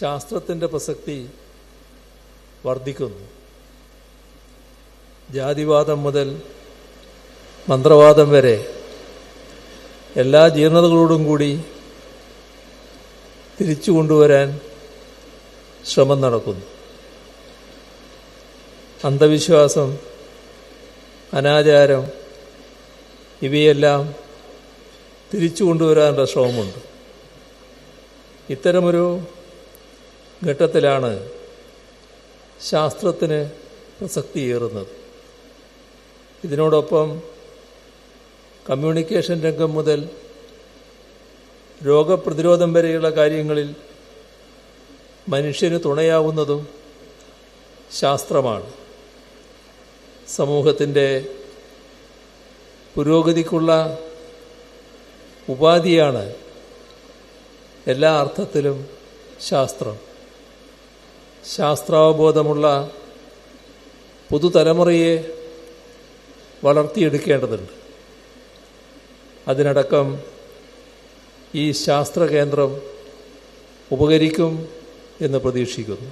ശാസ്ത്രത്തിന്റെ പ്രസക്തി വർദ്ധിക്കുന്നു. ജാതിവാദം മുതൽ മന്ത്രവാദം വരെ എല്ലാ ജീർണതകളോടും കൂടി തിരിച്ചു കൊണ്ടുവരാൻ ശ്രമം നടക്കുന്നു. അന്ധവിശ്വാസം അനാചാരം ഇവയെല്ലാം തിരിച്ചു കൊണ്ടുവരാനുള്ള ശ്രമമുണ്ട്. ഇത്തരമൊരു ഘട്ടത്തിലാണ് ശാസ്ത്രത്തിന് പ്രസക്തിയേറുന്നത്. ഇതിനോടൊപ്പം കമ്മ്യൂണിക്കേഷൻ രംഗം മുതൽ രോഗപ്രതിരോധം വരെയുള്ള കാര്യങ്ങളിൽ മനുഷ്യന് തുണയാവുന്നതും ശാസ്ത്രമാണ്. സമൂഹത്തിന്റെ പുരോഗതിക്കുള്ള ഉപാധിയാണ് എല്ലാ അർത്ഥത്തിലും ശാസ്ത്രം. ശാസ്ത്രാവബോധമുള്ള പുതുതലമുറയെ വളർത്തിയെടുക്കേണ്ടതുണ്ട്. അതിനടക്കം ഈ ശാസ്ത്രകേന്ദ്രം ഉപകരിക്കും എന്ന് പ്രതീക്ഷിക്കുന്നു.